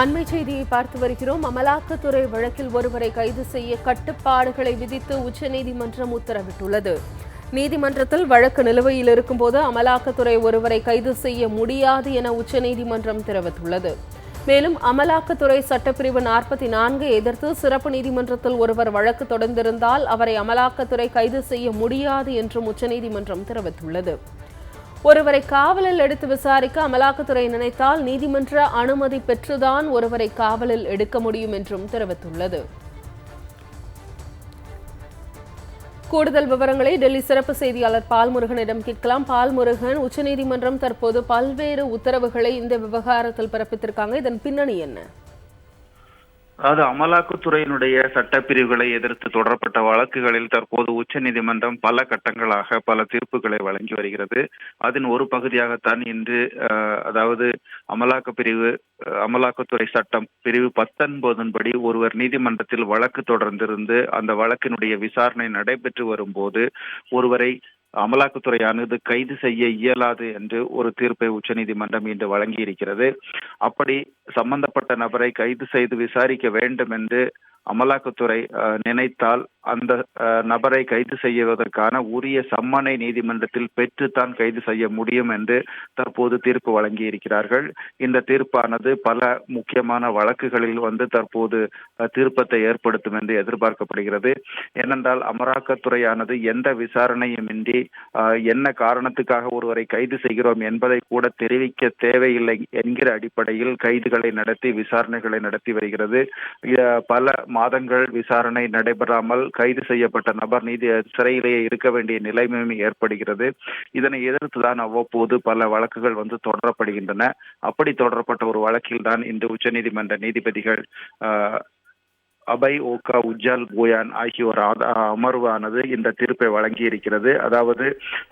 அண்மை செய்தியை பார்த்து வருகிறோம். அமலாக்கத்துறை வழக்கில் ஒருவரை கைது செய்ய கட்டுப்பாடுகளை விதித்து உச்சநீதிமன்றம் உத்தரவிட்டுள்ளது. நீதிமன்றத்தில் வழக்கு நிலுவையில் இருக்கும்போது அமலாக்கத்துறை ஒருவரை கைது செய்ய முடியாது என உச்சநீதிமன்றம் தெரிவித்துள்ளது. மேலும் அமலாக்கத்துறை சட்டப்பிரிவு நாற்பத்தி நான்கை எதிர்த்து சிறப்பு நீதிமன்றத்தில் ஒருவர் வழக்கு தொடர்ந்திருந்தால் அவரை அமலாக்கத்துறை கைது செய்ய முடியாது என்றும் உச்சநீதிமன்றம் தெரிவித்துள்ளது. ஒருவரை காவலில் எடுத்து விசாரிக்க அமலாக்கத்துறை நினைத்தால் நீதிமன்ற அனுமதி பெற்றுதான் ஒருவரை காவலில் எடுக்க முடியும் என்றும் தெரிவித்துள்ளது. கூடுதல் விவரங்களை டெல்லி சிறப்பு செய்தியாளர் பால்முருகனிடம் கேட்கலாம். பால்முருகன் உச்சநீதிமன்றம் தற்போது பல்வேறு உத்தரவுகளை இந்த விவகாரத்தில் பிறப்பித்திருக்காங்க. இதன் பின்னணி என்ன? அதாவது அமலாக்கத்துறையினுடைய சட்டப்பிரிவுகளை எதிர்த்து தொடரப்பட்ட வழக்குகளில் தற்போது உச்சநீதிமன்றம் பல கட்டங்களாக பல தீர்ப்புகளை வழங்கி வருகிறது. அதன் ஒரு பகுதியாகத்தான் இன்று அஹ், அதாவது அமலாக்க பிரிவு அஹ், அமலாக்கத்துறை சட்டம் பிரிவு பத்தொன்பதன்படி ஒருவர் நீதிமன்றத்தில் வழக்கு தொடர்ந்திருந்து அந்த வழக்கினுடைய விசாரணை நடைபெற்று வரும்போது ஒருவரை அமலாக்கத்துறையானது கைது செய்ய இயலாது என்று ஒரு தீர்ப்பை உச்சநீதிமன்றம் இன்று வழங்கியிருக்கிறது. அப்படி சம்பந்தப்பட்ட நபரை கைது செய்து விசாரிக்க வேண்டும் என்று அமலாக்கத்துறை நினைத்தால் அந்த நபரை கைது செய்வதற்கான உரிய சம்மனை நீதிமன்றத்தில் பெற்றுத்தான் கைது செய்ய முடியும் என்று தற்போது தீர்ப்பு வழங்கியிருக்கிறார்கள். இந்த தீர்ப்பானது பல முக்கியமான வழக்குகளில் வந்து தற்போது தீர்ப்பத்தை ஏற்படுத்தும் என்று எதிர்பார்க்கப்படுகிறது. ஏனென்றால் அமலாக்கத்துறையானது எந்த விசாரணையுமின்றி என்ன காரணத்துக்காக ஒருவரை கைது செய்கிறோம் என்பதை கூட தெரிவிக்க தேவையில்லை என்கிற அடிப்படையில் கைதுகளை நடத்தி விசாரணைகளை நடத்தி வருகிறது. பல மாதங்கள் விசாரணை நடைபெறாமல் கைது செய்யப்பட்ட நபர் நீதி சிறையிலேயே இருக்க வேண்டிய நிலைமையும் ஏற்படுகிறது. இதனை எதிர்த்துதான் அவ்வப்போது பல வழக்குகள் வந்து தொடரப்படுகின்றன. அப்படி தொடரப்பட்ட ஒரு வழக்கில் தான் இன்று உச்சநீதிமன்ற நீதிபதிகள் அபய் ஓகா உஜ்ஜால் போயான் ஆகியோர் அமர்வானது இந்த தீர்ப்பை வழங்கி இருக்கிறது அதாவது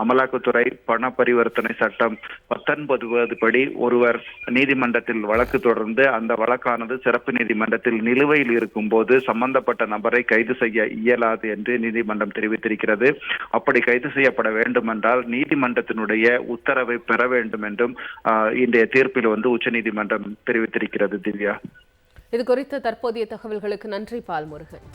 அமலாக்கத்துறை பண பரிவர்த்தனை சட்டம் பத்தொன்பது படி ஒருவர் நீதிமன்றத்தில் வழக்கு தொடர்ந்து அந்த வழக்கானது சிறப்பு நீதிமன்றத்தில் நிலுவையில் இருக்கும் போது சம்பந்தப்பட்ட நபரை கைது செய்ய இயலாது என்று நீதிமன்றம் தெரிவித்திருக்கிறது. அப்படி கைது செய்யப்பட வேண்டும் என்றால் நீதிமன்றத்தினுடைய உத்தரவை பெற வேண்டும் என்றும் இன்றைய தீர்ப்பில் வந்து உச்சநீதிமன்றம் தெரிவித்திருக்கிறது திவ்யா. இது குறித்த தற்போதைய தகவல்களுக்கு நன்றி பால்முருகன்